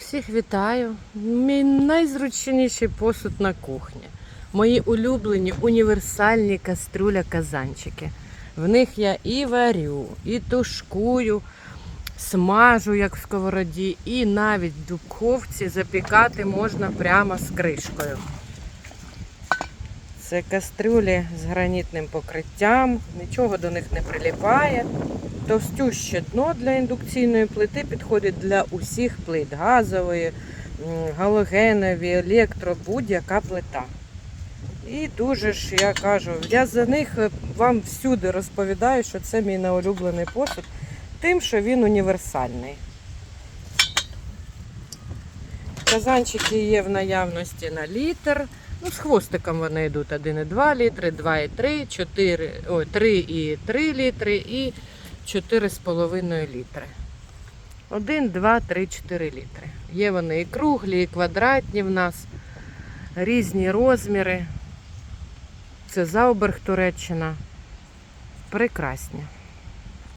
Всіх вітаю. Мій найзручніший посуд на кухні. Мої улюблені універсальні каструля казанчики. В них я і варю, і тушкую, смажу, як в сковороді, і навіть в духовці запікати можна прямо з кришкою. Це кастрюлі з гранітним покриттям, нічого до них не приліпає. Товстюще дно для індукційної плити підходить для усіх плит газової, галогенові, електро, будь-яка плита. І дуже ж я кажу, я за них е, вам всюди розповідаю, що це мій найулюблений посуд, тим, що він універсальний. Казанчики є в наявності на літр. Ну, з хвостиком вони йдуть 1,2 літри, 2,3, 4, ой, 3,3 літри і 4,5 літри. 1, 2, 3, 4 літри. Є вони і круглі, і квадратні в нас, різні розміри. Це Зауберг Туреччина. Прекрасні.